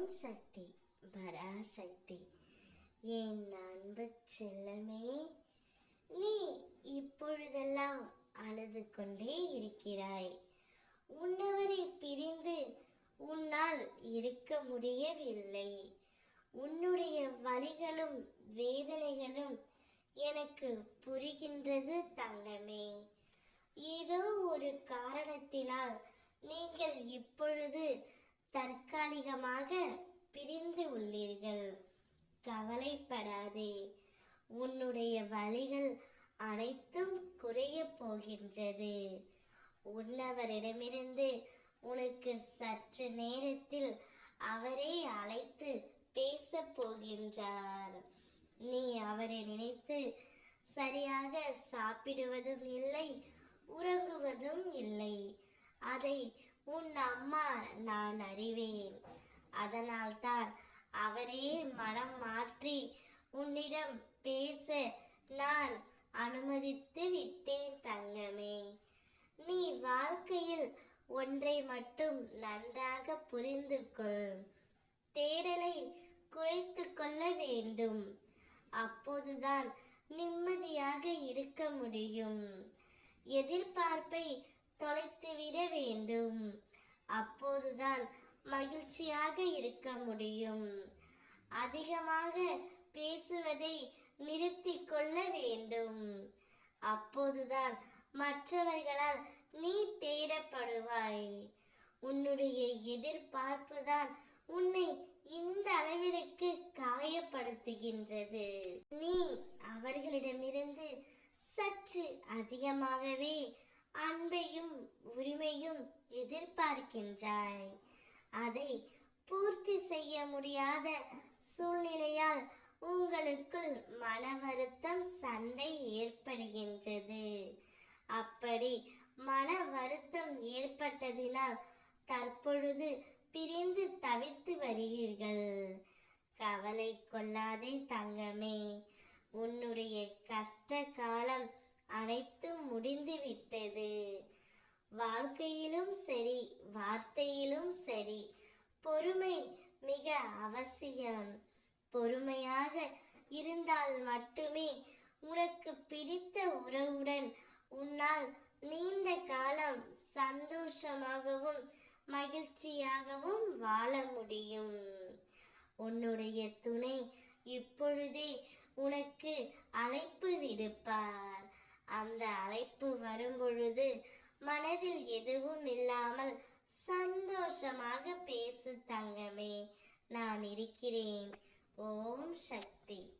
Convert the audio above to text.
ஓம் சக்தி பராசக்தி. என் அன்பு செல்லமே நீ இப்பொழுதெல்லாம் அழுது கொண்டே இருக்கிறாய். உன்னவரை பிரிந்து உன்னால் இருக்க முடியவில்லை. உன்னுடைய வலிகளும் வேதனைகளும் எனக்கு புரிகின்றது தங்கமே. ஏதோ ஒரு காரணத்தினால் நீங்கள் இப்பொழுது உன்னுடைய வழிகள் அனைத்தும் குறைய போகின்றது. உன்னவரிடமிருந்து உனக்கு சற்று நேரத்தில் அவரே அழைத்து பேசப் போகின்றார். நீ அவரை நினைத்து சரியாக சாப்பிடுவதும் இல்லை உறங்குவதும் இல்லை. அதை உன் அம்மா நான் அறிவேன். அதனால்தான் அவரே மனம் மாற்றி என்னிடம் பேச நான் அனுமதித்து விட்டேன் தங்கமே. நீ வாழ்க்கையில் ஒன்றை மட்டும் நன்றாக புரிந்து கொள். தேடலை குறைத்து கொள்ள வேண்டும். அப்போதுதான் நிம்மதியாக இருக்க முடியும். எதிர்பார்ப்பை தொலைத்துவிட வேண்டும். அப்போதுதான் மகிழ்ச்சியாக இருக்க முடியும். அதிகமாக பேசுவதை நிறுத்தி கொள்ள வேண்டும். அப்போதுதான் மற்றவர்களால் நீ தேடப்படுவாய். உன்னுடைய எதிர்பார்ப்புதான் உன்னை இந்த அளவிற்கு காயப்படுத்துகின்றது. நீ அவர்களிடமிருந்து சற்று அதிகமாகவே அன்பையும் உரிமையும் எதிர்பார்க்கின்றாய். அதை பூர்த்தி செய்ய முடியாத சூழ்நிலையால் உங்களுக்குள் மன வருத்தம் சண்டை ஏற்படுகின்றது. அப்படி மன வருத்தம் ஏற்பட்டதினால் தற்பொழுது பிரிந்து தவித்து வருகிறீர்கள். கவலை கொள்ளாதே தங்கமே. உன்னுடைய கஷ்ட காலம் அனைத்தும் முடிந்து விட்டது. வாழ்க்கையிலும் சரி வார்த்தையிலும் சரி பொறுமை மிக அவசியம். பொறுமையாக இருந்தால் மட்டுமே உனக்கு பிடித்த உறவுடன் உன்னால் நீண்ட காலம் சந்தோஷமாகவும் மகிழ்ச்சியாகவும் வாழ முடியும். உன்னுடைய துணை இப்பொழுதே உனக்கு அழைப்பு விடுப்பார். அந்த அழைப்பு வரும்பொழுது மனதில் எதுவும் இல்லாமல் சந்தோஷமாக பேசு தங்கமே. நான் இருக்கிறேன். ஓம் சக்தி.